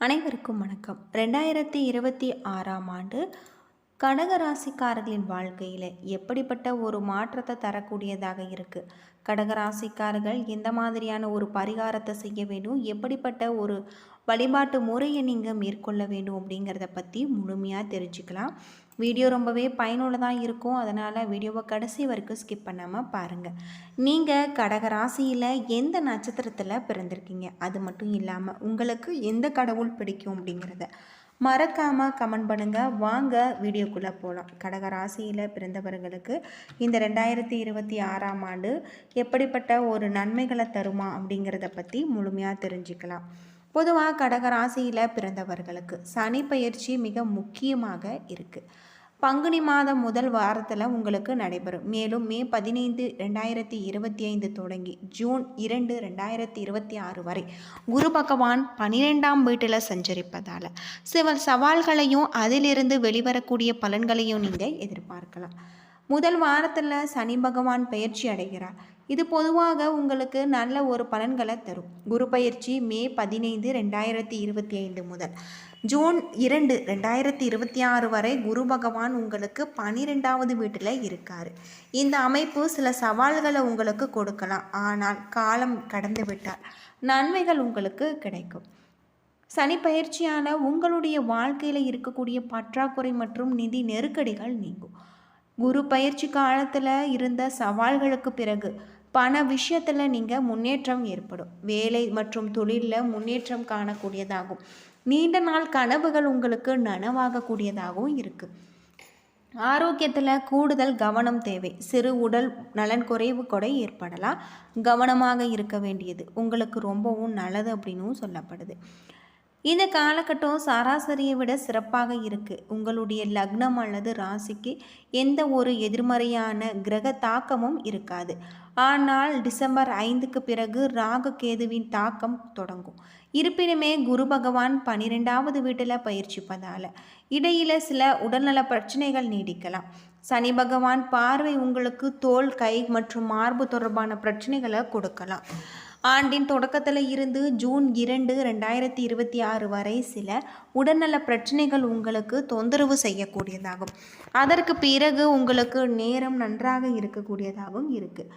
அனைவருக்கும் வணக்கம். ரெண்டாயிரத்தி இருபத்தி ஆறாம் ஆண்டு கடகராசிக்காரர்களின் வாழ்க்கையில் எப்படிப்பட்ட ஒரு மாற்றத்தை தரக்கூடியதாக இருக்குது கடகராசிக்காரர்கள் எந்த மாதிரியான ஒரு பரிகாரத்தை செய்ய வேண்டும்? எப்படிப்பட்ட ஒரு வழிபாட்டு முறையை நீங்கள் மேற்கொள்ள வேண்டும் அப்படிங்கிறத பற்றி முழுமையாக தெரிஞ்சுக்கலாம். வீடியோ ரொம்பவே பயனுள்ளதாக இருக்கும். அதனால் வீடியோவை கடைசி வரைக்கும் ஸ்கிப் பண்ணாமல் பாருங்கள் நீங்கள் கடகராசியில் எந்த நட்சத்திரத்தில் பிறந்திருக்கீங்க? அது மட்டும் இல்லாமல் உங்களுக்கு எந்த கடவுள் பிடிக்கும் அப்படிங்கிறத மறக்காமல் கமெண்ட் பண்ணுங்கள் வாங்க வீடியோக்குள்ளே போகலாம் கடக ராசியில் பிறந்தவர்களுக்கு இந்த ரெண்டாயிரத்தி இருபத்தி ஆறாம் ஆண்டு எப்படிப்பட்ட ஒரு நன்மைகளை தருமா அப்படிங்கிறத பற்றி முழுமையாக தெரிஞ்சுக்கலாம். பொதுவாக கடகராசியில் பிறந்தவர்களுக்கு சனி பயிற்சி மிக முக்கியமாக இருக்குது பங்குனி மாதம் முதல் வாரத்தில் உங்களுக்கு நடைபெறும். மேலும் மே பதினைந்து ரெண்டாயிரத்தி இருபத்தி ஐந்து தொடங்கி ஜூன் இரண்டு ரெண்டாயிரத்தி இருபத்தி ஆறு வரை குரு பகவான் பன்னிரெண்டாம் வீட்டில் சஞ்சரிப்பதால் சில சவால்களையும் அதிலிருந்து வெளிவரக்கூடிய பலன்களையும் நீங்கள் எதிர்பார்க்கலாம். முதல் வாரத்தில் சனி பகவான் பயிற்சி அடைகிறார். இது பொதுவாக உங்களுக்கு நல்ல ஒரு பலன்களை தரும். குரு பயிற்சி மே பதினைந்து ரெண்டாயிரத்தி இருபத்தி ஐந்து முதல். ஜூன் இரண்டு ரெண்டாயிரத்தி இருபத்தி ஆறு வரை குரு பகவான் உங்களுக்கு பனிரெண்டாவது வீட்டில் இருக்கார். இந்த அமைப்பு சில சவால்களை உங்களுக்கு கொடுக்கலாம். ஆனால் காலம் கடந்து விட்டால் நன்மைகள் உங்களுக்கு கிடைக்கும். சனி பயிற்சியான உங்களுடைய வாழ்க்கையில் இருக்கக்கூடிய பற்றாக்குறை மற்றும் நிதி நெருக்கடிகள் நீங்கும். குரு பயிற்சி காலத்தில் இருந்த சவால்களுக்கு பிறகு பண விஷயத்தில் நீங்கள் முன்னேற்றம் ஏற்படும். வேலை மற்றும் தொழிலில் முன்னேற்றம் காணக்கூடியதாகும். நீண்ட நாள் கனவுகள் உங்களுக்கு நனவாகக்கூடியதாகவும் இருக்குது ஆரோக்கியத்தில் கூடுதல் கவனம் தேவை. சிறு உடல் நலன் குறைவு கூட ஏற்படலாம். கவனமாக இருக்க வேண்டியது. உங்களுக்கு ரொம்பவும் நல்லது அப்படின்னும் சொல்லப்படுது. இந்த காலகட்டம் சராசரியை விட சிறப்பாக இருக்குது உங்களுடைய லக்னம் அல்லது ராசிக்கு எந்த ஒரு எதிர்மறையான கிரக தாக்கமும் இருக்காது. ஆனால் டிசம்பர் ஐந்துக்கு பிறகு ராகு கேதுவின் தாக்கம் தொடங்கும். இருப்பினுமே குரு பகவான் பனிரெண்டாவது வீட்டில் பயிற்சிப்பதால் இடையில் சில உடல்நல பிரச்சனைகள் நீடிக்கலாம். சனி பகவான் பார்வை உங்களுக்கு தோல் கை மற்றும் மார்பு தொடர்பான பிரச்சனைகளை கொடுக்கலாம். ஆண்டின் தொடக்கத்தில் இருந்து ஜூன் இரண்டு ரெண்டாயிரத்தி இருபத்தி ஆறு வரை சில உடல்நல பிரச்சனைகள் உங்களுக்கு தொந்தரவு செய்யக்கூடியதாகும். அதற்கு பிறகு உங்களுக்கு நேரம் நன்றாக இருக்கக்கூடியதாகவும் இருக்குது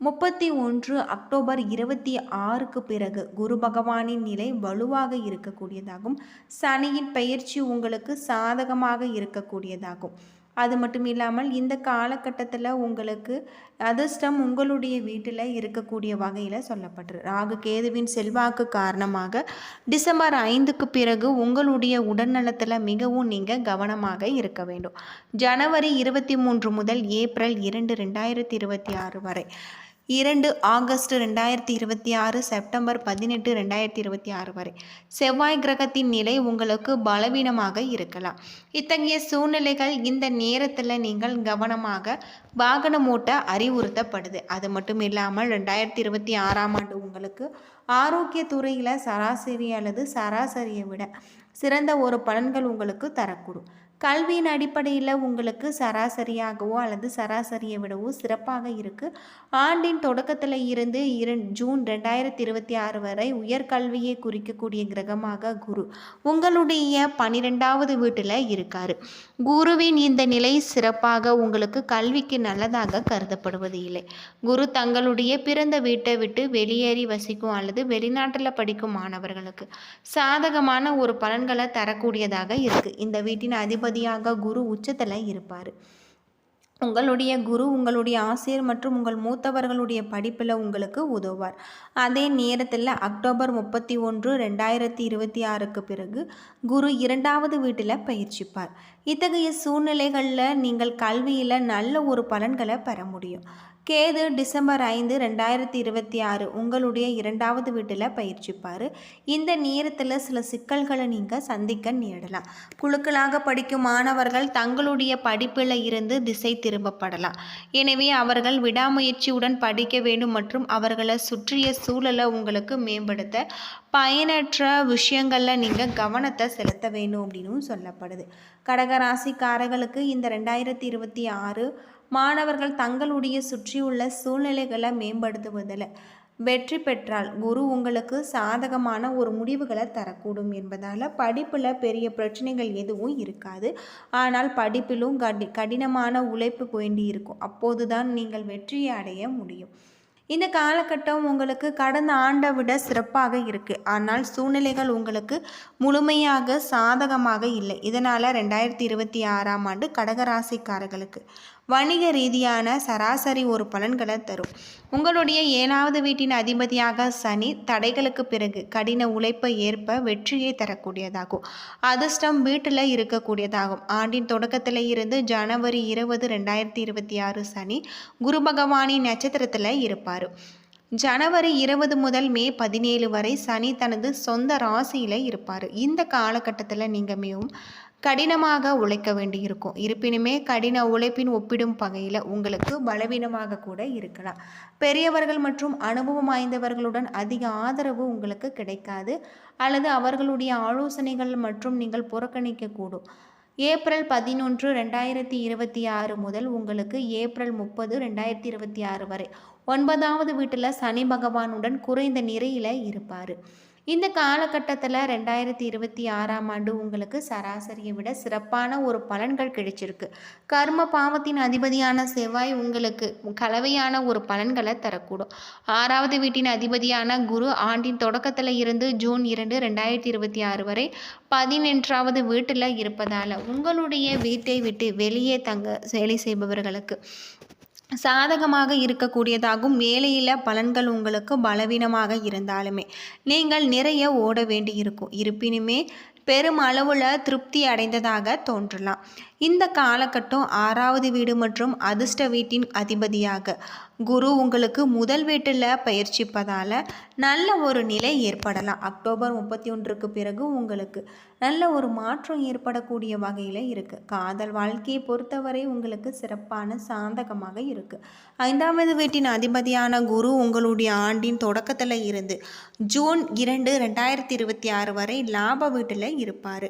முப்பத்தி ஒன்று அக்டோபர் இருபத்தி ஆறுக்கு பிறகு குரு பகவானின் நிலை வலுவாக இருக்கக்கூடியதாகும். சனியின் பயிற்சி உங்களுக்கு சாதகமாக இருக்கக்கூடியதாகும். அது மட்டும் இல்லாமல் இந்த காலகட்டத்தில் உங்களுக்கு அதிர்ஷ்டம் உங்களுடைய வீட்டில் இருக்கக்கூடிய வகையில் சொல்லப்பட்டு ராகு கேதுவின் செல்வாக்கு காரணமாக டிசம்பர் ஐந்துக்கு பிறகு உங்களுடைய உடல்நலத்தில் மிகவும் நீங்கள் கவனமாக இருக்க வேண்டும். ஜனவரி இருபத்தி மூன்று முதல் ஏப்ரல் இரண்டு ரெண்டாயிரத்தி இருபத்தி ஆறு வரை. இரண்டு ஆகஸ்ட் ரெண்டாயிரத்தி இருபத்தி ஆறு செப்டம்பர் பதினெட்டு ரெண்டாயிரத்தி இருபத்தி ஆறு வரை. செவ்வாய் கிரகத்தின் நிலை உங்களுக்கு பலவீனமாக இருக்கலாம். இத்தகைய சூழ்நிலைகள் இந்த நேரத்தில் நீங்கள் கவனமாக வாகனம் ஓட்ட அறிவுறுத்தப்படுது. அது மட்டும் இல்லாமல் ரெண்டாயிரத்தி இருபத்தி ஆறாம் ஆண்டு உங்களுக்கு ஆரோக்கிய துறையில் சராசரி அல்லது சராசரியை விட சிறந்த ஒரு பலன்கள் உங்களுக்கு தரக்கூடும். கல்வியின் அடிப்படையில் உங்களுக்கு சராசரியாகவோ அல்லது சராசரியை விடவோ சிறப்பாக இருக்குது ஆண்டின் தொடக்கத்தில் இருந்து இரண் ஜூன் ரெண்டாயிரத்தி இருபத்தி ஆறு வரை உயர்கல்வியை குறிக்கக்கூடிய கிரகமாக குரு உங்களுடைய பனிரெண்டாவது வீட்டில் இருக்கார். குருவின் இந்த நிலை சிறப்பாக உங்களுக்கு கல்விக்கு நல்லதாக கருதப்படுவது இல்லை. குரு தங்களுடைய பிறந்த வீட்டை விட்டு வெளியேறி வசிக்கும் அல்லது வெளிநாட்டில் படிக்கும் மாணவர்களுக்கு சாதகமான ஒரு பலன்களை தரக்கூடியதாக இருக்குது இந்த வீட்டின் அதிபதி அதிபதியாக குரு உச்சத்தில் இருப்பார். உங்களுடைய குரு உங்களுடைய ஆசிரியர் மற்றும் உங்கள் மூத்தவர்களுடைய படிப்பில் உங்களுக்கு உதவார் அதே நேரத்தில் அக்டோபர் முப்பத்தி ஒன்று ரெண்டாயிரத்தி இருபத்தி ஆறுக்கு பிறகு குரு இரண்டாவது வீட்டில் பயிற்சிப்பார். இத்தகைய சூழ்நிலைகளில் நீங்கள் கல்வியில் நல்ல ஒரு பலன்களை பெற முடியும். கேது டிசம்பர் ஐந்து ரெண்டாயிரத்தி இருபத்தி ஆறு உங்களுடைய இரண்டாவது வீட்டில் பயிற்சிப்பார். இந்த நேரத்தில் சில சிக்கல்களை நீங்கள் சந்திக்க நேரிடலாம் குழுக்களாக படிக்கும் மாணவர்கள் தங்களுடைய படிப்பில் இருந்து திசை திரும்பப்படலாம். எனவே அவர்கள் விடாமுயற்சியுடன் படிக்க வேண்டும் மற்றும் அவர்களை சுற்றிய சூழலை உங்களுக்கு மேம்படுத்த பயனற்ற விஷயங்களில் நீங்கள் கவனத்தை செலுத்த வேண்டும் அப்படின்னு சொல்லப்படுது. கடகராசிக்காரர்களுக்கு இந்த ரெண்டாயிரத்தி இருபத்தி ஆறு மாணவர்கள் தங்களுடைய சுற்றியுள்ள சூழ்நிலைகளை மேம்படுத்துவதில் வெற்றி பெற்றால் குரு உங்களுக்கு சாதகமான ஒரு முடிவுகளை தரக்கூடும் என்பதால் படிப்பில் பெரிய பிரச்சனைகள் எதுவும் இருக்காது. ஆனால் படிப்பிலும் கடி கடினமான உழைப்பு வேண்டி இருக்கும். அப்போது தான் நீங்கள் வெற்றியை அடைய முடியும். இந்த காலகட்டம் உங்களுக்கு கடந்த ஆண்டை விட சிறப்பாக இருக்குது ஆனால் சூழ்நிலைகள் உங்களுக்கு முழுமையாக சாதகமாக இல்லை. இதனால் ரெண்டாயிரத்தி இருபத்தி ஆறாம் ஆண்டு கடகராசிக்காரர்களுக்கு வணிக ரீதியான சராசரி ஒரு பலன்களை தரும். உங்களுடைய ஏழாவது வீட்டின் அதிபதியாக சனி தடைகளுக்கு பிறகு கடின உழைப்பை ஏற்ப வெற்றியை தரக்கூடியதாகும். அதிர்ஷ்டம் வீட்டில் இருக்கக்கூடியதாகும். ஆண்டின் தொடக்கத்தில் இருந்து ஜனவரி இருபது ரெண்டாயிரத்தி இருபத்தி ஆறு சனி குரு பகவானின் நட்சத்திரத்தில் இருப்பார். ஜனவரி இருபது முதல் மே பதினேழு வரை சனி தனது சொந்த ராசியில் இருப்பார். இந்த காலகட்டத்தில் நீங்கள் மிகவும் கடினமாக உழைக்க வேண்டியிருக்கும். இருப்பினுமே கடின உழைப்பின் ஒப்பிடும் வகையில் உங்களுக்கு பலவீனமாக கூட இருக்கலாம். பெரியவர்கள் மற்றும் அனுபவம் வாய்ந்தவர்களுடன் அதிக ஆதரவு உங்களுக்கு கிடைக்காது. அல்லது அவர்களுடைய ஆலோசனைகள் மற்றும் நீங்கள் புறக்கணிக்கக்கூடும். ஏப்ரல் பதினொன்று ரெண்டாயிரத்தி இருபத்தி ஆறு முதல் உங்களுக்கு ஏப்ரல் முப்பது ரெண்டாயிரத்தி இருபத்தி ஆறு வரை ஒன்பதாவது வீட்டில் சனி பகவானுடன் குறைந்த நிறையில் இருப்பார். இந்த காலகட்டத்தில் ரெண்டாயிரத்தி இருபத்தி ஆறாம் ஆண்டு உங்களுக்கு சராசரியை விட சிறப்பான ஒரு பலன்கள் கிடைச்சிருக்கு. கர்ம பாவத்தின் அதிபதியான செவ்வாய் உங்களுக்கு கலவையான ஒரு பலன்களை தரக்கூடும். ஆறாவது வீட்டின் அதிபதியான குரு ஆண்டின் தொடக்கத்தில் இருந்து ஜூன் இரண்டு ரெண்டாயிரத்தி இருபத்தி ஆறு வரை பதினென்றாவது வீட்டில் இருப்பதால் உங்களுடைய வீட்டை விட்டு வெளியே தங்க வேலை செய்பவர்களுக்கு சாதகமாக இருக்கக்கூடியதாகும். வேலையில் பலன்கள் உங்களுக்கு பலவீனமாக இருந்தாலுமே நீங்கள் நிறைய ஓட வேண்டியிருக்கும். இருப்பினுமே பெரும் அளவில் திருப்தி அடைந்ததாக தோன்றலாம். இந்த காலகட்டம் ஆறாவது வீடு மற்றும் அதிர்ஷ்ட வீட்டின் அதிபதியாக. குரு உங்களுக்கு முதல் வீட்டில் பயிற்சிப்பதால் நல்ல ஒரு நிலை ஏற்படலாம். அக்டோபர் முப்பத்தி ஒன்றுக்கு பிறகு உங்களுக்கு நல்ல ஒரு மாற்றம் ஏற்படக்கூடிய வகையில் இருக்குது காதல் வாழ்க்கையை பொறுத்தவரை உங்களுக்கு சிறப்பான சாதகமாக இருக்குது ஐந்தாவது வீட்டின் அதிபதியான குரு உங்களுடைய ஆண்டின் தொடக்கத்தில் இருந்து ஜூன் இரண்டு ரெண்டாயிரத்தி இருபத்தி ஆறு வரை லாப வீட்டில் இருப்பார்.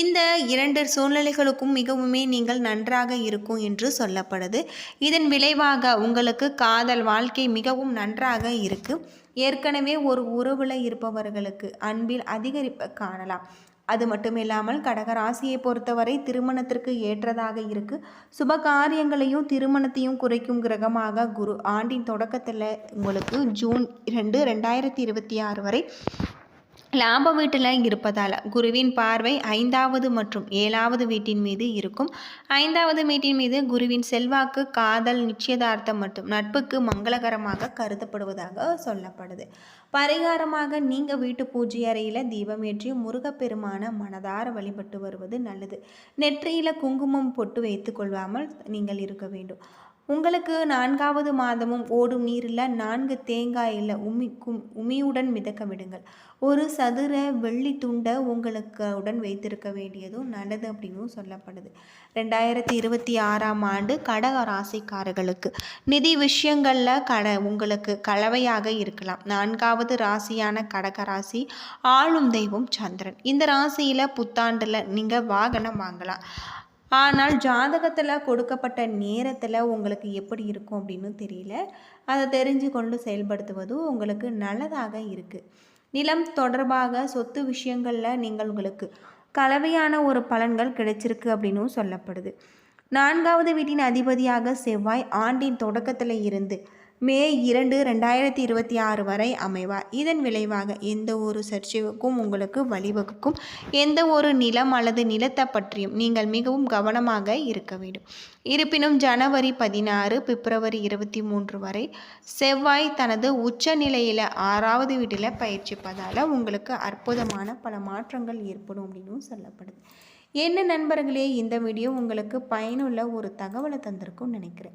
இந்த இரண்டு சூழ்நிலைகளுக்கும் மிகவுமே நீங்கள் நன்றாக இருக்கும் என்று சொல்லப்படுது. இதன் விளைவாக உங்களுக்கு காதல் வாழ்க்கை மிகவும் நன்றாக இருக்குது ஏற்கனவே ஒரு உறவில் இருப்பவர்களுக்கு அன்பில் அதிகரிப்பை காணலாம். அது மட்டும் இல்லாமல் கடக ராசியை பொறுத்தவரை திருமணத்திற்கு ஏற்றதாக இருக்கு. சுப காரியங்களையும் திருமணத்தையும் குறைக்கும் கிரகமாக குரு ஆண்டின் தொடக்கத்தில் உங்களுக்கு ஜூன் ரெண்டு ரெண்டாயிரத்தி இருபத்தி ஆறு வரை லாப வீட்டில் இருப்பதால் குருவின் பார்வை ஐந்தாவது மற்றும் ஏழாவது வீட்டின் மீது இருக்கும். ஐந்தாவது வீட்டின் மீது குருவின் செல்வாக்கு காதல் நிச்சயதார்த்தம் மற்றும் நட்புக்கு மங்களகரமாக கருதப்படுவதாக சொல்லப்படுது. பரிகாரமாக நீங்கள் வீட்டு பூஜை அறையில் தீபம் ஏற்றி முருகப்பெருமான மனதார வழிபட்டு வருவது நல்லது. நெற்றியில் குங்குமம் பொட்டு வைத்து கொள்ளாமல் நீங்கள் இருக்க வேண்டும். உங்களுக்கு நான்காவது மாதமும் ஓடும் நீரில் நான்கு தேங்காயில் உமிக்கும் உமியுடன் மிதக்க விடுங்கள். ஒரு சதுர வெள்ளி துண்டை உங்களுக்கு உடன் வைத்திருக்க வேண்டியதும் நல்லது அப்படின்னும் சொல்லப்படுது. ரெண்டாயிரத்தி இருபத்தி ஆறாம் ஆண்டு கடக ராசிக்காரர்களுக்கு நிதி விஷயங்களில் கட உங்களுக்கு கலவையாக இருக்கலாம். நான்காவது ராசியான கடக ராசி ஆளும் தெய்வம் சந்திரன். இந்த ராசியில் புத்தாண்டில் நீங்கள் வாகனம் வாங்கலாம். ஆனால் ஜாதகத்தில் கொடுக்கப்பட்ட நேரத்தில் உங்களுக்கு எப்படி இருக்கும் அப்படின்னு தெரியல. அதை தெரிஞ்சு கொண்டு செயல்படுத்துவதும் உங்களுக்கு நல்லதாக இருக்குது நிலம் தொடர்பாக சொத்து விஷயங்களில் நீங்கள் உங்களுக்கு கலவையான ஒரு பலன்கள் கிடைச்சிருக்கு அப்படின்னும் சொல்லப்படுது. நான்காவது வீட்டின் அதிபதியாக செவ்வாய் ஆண்டின் தொடக்கத்தில் இருந்து மே இரண்டு ரெண்டாயிரத்தி இருபத்தி ஆறு வரை அமைவார். இதன் விளைவாக எந்த ஒரு சர்ச்சைக்கும் உங்களுக்கு வழிவகுக்கும். எந்த ஒரு நிலம் அல்லது நிலத்தை பற்றியும் நீங்கள் மிகவும் கவனமாக இருக்க வேண்டும். இருப்பினும் ஜனவரி பதினாறு பிப்ரவரி இருபத்தி மூன்று வரை செவ்வாய் தனது உச்ச நிலையில் ஆறாவது வீட்டில் பயிற்சிப்பதால் உங்களுக்கு அற்புதமான பல மாற்றங்கள் ஏற்படும் அப்படின்னும் சொல்லப்படுது. என்ன நண்பர்களே இந்த வீடியோ உங்களுக்கு பயனுள்ள ஒரு தகவலை தந்திருக்கும்னு நினைக்கிறேன்.